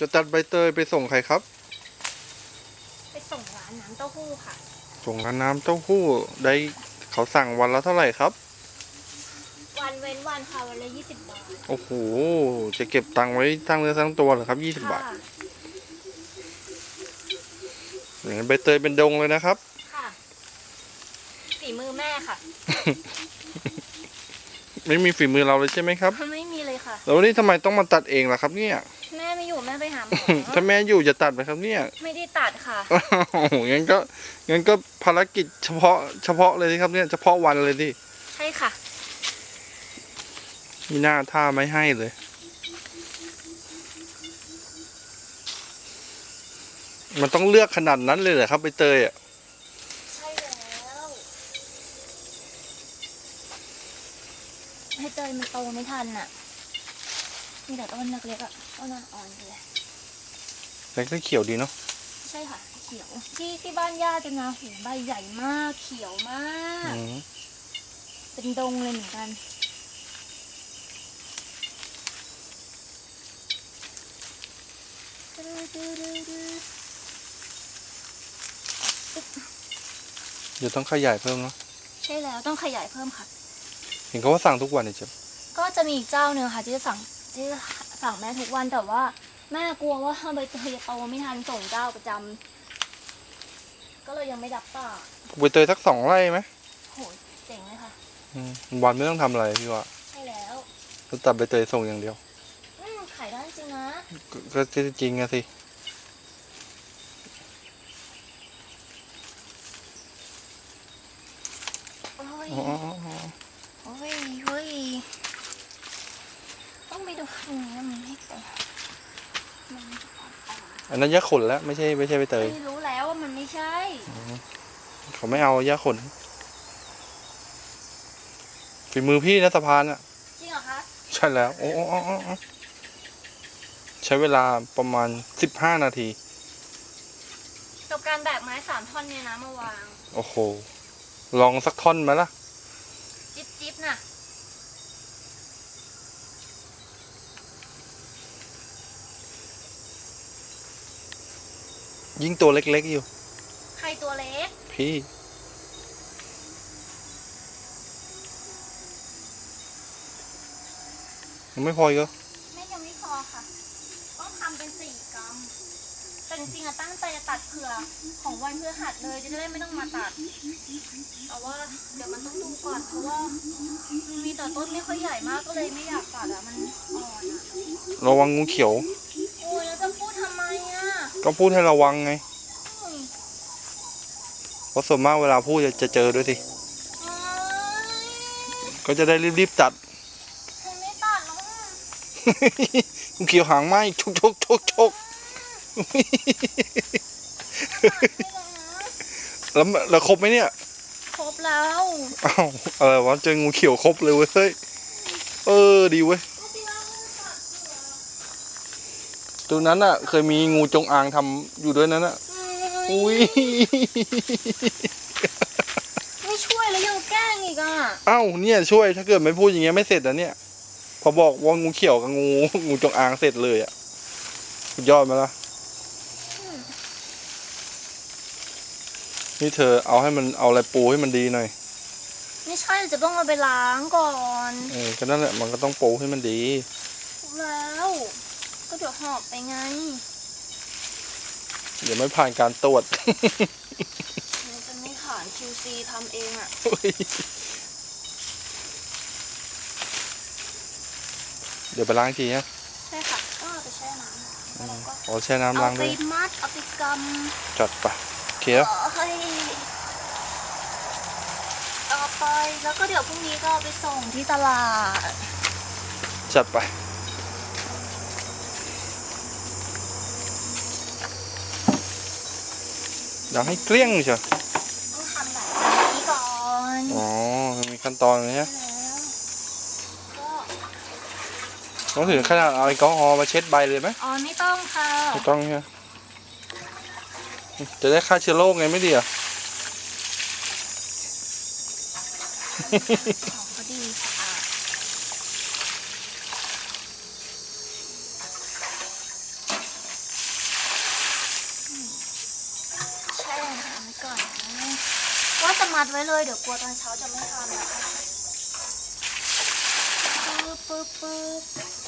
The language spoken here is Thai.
จะตัดใบเตยไปส่งใครครับ ไปส่งร้านน้ำเต้าหู้ค่ะ ส่งร้านน้ำเต้าหู้ได้เขาสั่งวันละเท่าไหร่ครับ วันเว้นวันค่ะวันละยี่สิบบาทโอ้โห จะเก็บตังค์ไว้ตั้งเนื้อตั้งตัวเหรอครับยี่สิบบาทค่ะอย่างนั้นใบเตยเป็นดงเลยนะครับ ค่ะฝีมือแม่ค่ะ ไม่มีฝีมือเราเลยใช่ไหมครับ ไม่มีเลยค่ะ แล้ววันนี้ทำไมต้องมาตัดเองล่ะครับเนี่ยแม่ไม่ อยู่แม่ไปหาหมอถ้าแม่อยู่จะตัดไหมครับเนี่ย ไม่ได้ตัดค่ะ โอ้โหงั้นก็งั้นก็ภารกิจเฉพาะเฉพาะเลยสิครับเนี่ยเฉพาะวันเลยดิใช่ค่ะ มีหน้าท่าไม่ให้เลย มันต้องเลือกขนาดนั้นเลยเหรอครับใบเตยอะใช่แล้วให้เตยมันโตไม่ทันอะ มีแต่ต้นเล็กๆอะต้นอ่อนๆเลยแต่ก็เขียวดีเนาะใช่ค่ะ เขียวที่ที่บ้านย่าจะนาหูใบใหญ่มาก เขียวมาก อืมเป็นดงเลยเหมือนกัน เดี๋ยวต้องขยายเพิ่มเนาะใช่แล้วต้องขยายเพิ่มค่ะ เห็นเขาว่าสั่งทุกวันเนี่ยเจ๊ก็จะมีอีกเจ้าหนึ่งค่ะที่จะสั่ง ที่จะสั่งแม่ทุกวันแต่ว่า แม่กลัวว่าใบเตยจะโตไม่ทันส่งเจ้าประจำก็เลยยังไม่ดับป่าใบเตยสักสองไร่ไหมโหเจ๋งเลยค่ะอืมวันไม่ต้องทำอะไรพี่ว่าใช่แล้วจะตัดใบเตยส่งอย่างเดียวอืมขายได้จริงนะก็ก็จริงอะสิโอ้ย อ๋ออ๋ออ๋อ โอ้ยเฮ้ยต้องไปดูตรงนี้มันไม่โตมัน อันนั้นยาขนแล้วไม่ใช่ไม่ใช่ใบเตยไม่รู้แล้วว่ามันไม่ใช่ เขาไม่เอายาขนฝีมือพี่นะสะพานอะจริงเหรอคะ ใช่แล้วโอ้โอ้โอ้โอ้โอ้ใช้เวลาประมาณสิบห้านาที กับการแบกไม้สามท่อนเนี่ยนะมาวาง โอ้โห ลองสักท่อนไหมล่ะ จิ๊บจิ๊บน่ะ ยิ่งตัวเล็กๆอยู่ ใครตัวเล็ก พี่ ยังไม่พออีกเหรอแม่ยังไม่พอค่ะ ต้องทำเป็นสี่กรัมแต่จริงๆอะตั้งใจจะตัดเผื่อของวันเพื่อหัดเลยจะได้ไม่ต้องมาตัด แต่ว่าเดี๋ยวมันต้องดูก่อนเพราะว่ามันมีแต่ต้นไม่ค่อยใหญ่มากก็เลยไม่อยากตัดอะมันอ่อนอะระวังงูเขียว โอ้ยแล้วจะพูดทำไมอะ ก็พูดให้ระวังไงอืมเพราะส่วนมากเวลาพูดจะจะเจอด้วยสิโอ๊ยก็จะได้รีบๆตัดฉันไม่ตัดแล้วอะงูเขียวหางไหมชกชกชกชกตัดไม่แล้วนะแล้วแล้วครบไหมเนี่ย ครบแล้วอ้าวอะไรวะเจองูเขียวครบเลยเว้ยเฮ้ยเออดีเว้ย ก็ที่ว่าไม่ตัดเผื่ อตัวนั้นอะ เคยมีงูจงอางทำอยู่ด้วยนั้นอะอือุ้มยไม่ช่วยแล้วยังแกล้งอีกอะ เอ้าเนี่ยช่วยถ้าเกิดไม่พูดอย่างเงี้ยไม่เสร็จอะเนี่ย พอบอกว่างูเขียวกับงูงูจงอางเสร็จเลยอะสุดยอดไหมล่ะ นี่เธอเอาให้มันเอาอะไรปูให้มันดีหน่อย ไม่ใช่จะต้องเอาไปล้างก่อน เออก็นั่นแหละมันก็ต้องปูให้มันดีรู้แล้ว ก็เดี๋ยวหอบไปไง เดี๋ยวไม่ผ่านการตรวจ มันจะไม่ผ่าน QC ทำเองอะ เดี๋ยวไปล้างทีฮะใช่ค่ะก็เอาไปแช่น้ำแล้วเราก็อ๋อแช่น้ำเอาล้างไปด้วยมัดเอาไปกจัดไปโอเคำแล้วเอ้ยเอาไปแล้วก็เดี๋ยวพรุ่งนี้ก็เอาไปส่งที่ตลาด จัดไป อยากให้เกลี้ยงเชียวต้องทำแบบนี้ก่อนอ๋อมันมีขั้นตอนเลยฮะแล้วก็ต้องถึงขนาดเอาแอลกอฮอล์มาเช็ดใบเลยไหมอ๋อไม่ต้องค่ะไม่ต้องใช่ไหมจะได้ฆ่าเชื้อโรคไงไม่ดีเหรอะของเขาดีสะอาด ก่อนนะ อัดไว้เลยเดี๋ยวกลัวตอนเช้าจะไม่ทันนะคะปึ๊บปึ๊บปึ๊บ